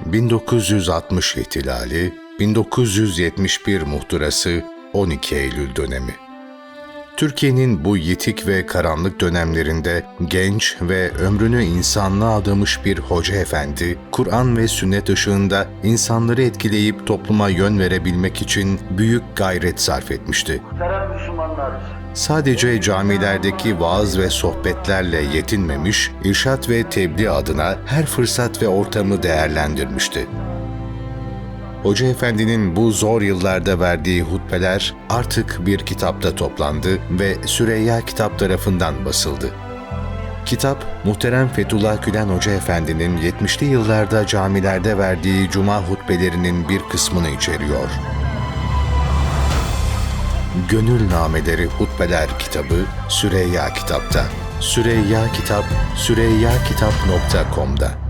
1960 ihtilali, 1971 muhtırası, 12 Eylül dönemi. Türkiye'nin bu yitik ve karanlık dönemlerinde genç ve ömrünü insanlığa adamış bir hoca efendi, Kur'an ve sünnet ışığında insanları etkileyip topluma yön verebilmek için büyük gayret sarf etmişti. Muhterem Müslümanlar, Sadece camilerdeki vaaz ve sohbetlerle yetinmemiş, irşat ve tebliğ adına her fırsat ve ortamı değerlendirmişti. Hoca Efendi'nin bu zor yıllarda verdiği hutbeler artık bir kitapta toplandı ve Süreyya Kitap tarafından basıldı. Kitap, muhterem Fethullah Gülen Hoca Efendi'nin 70'li yıllarda camilerde verdiği cuma hutbelerinin bir kısmını içeriyor. Gönül Nameleri Hutbeler kitabı Süreyya Kitap'ta. Süreyya Kitap, süreyyakitap.com'da.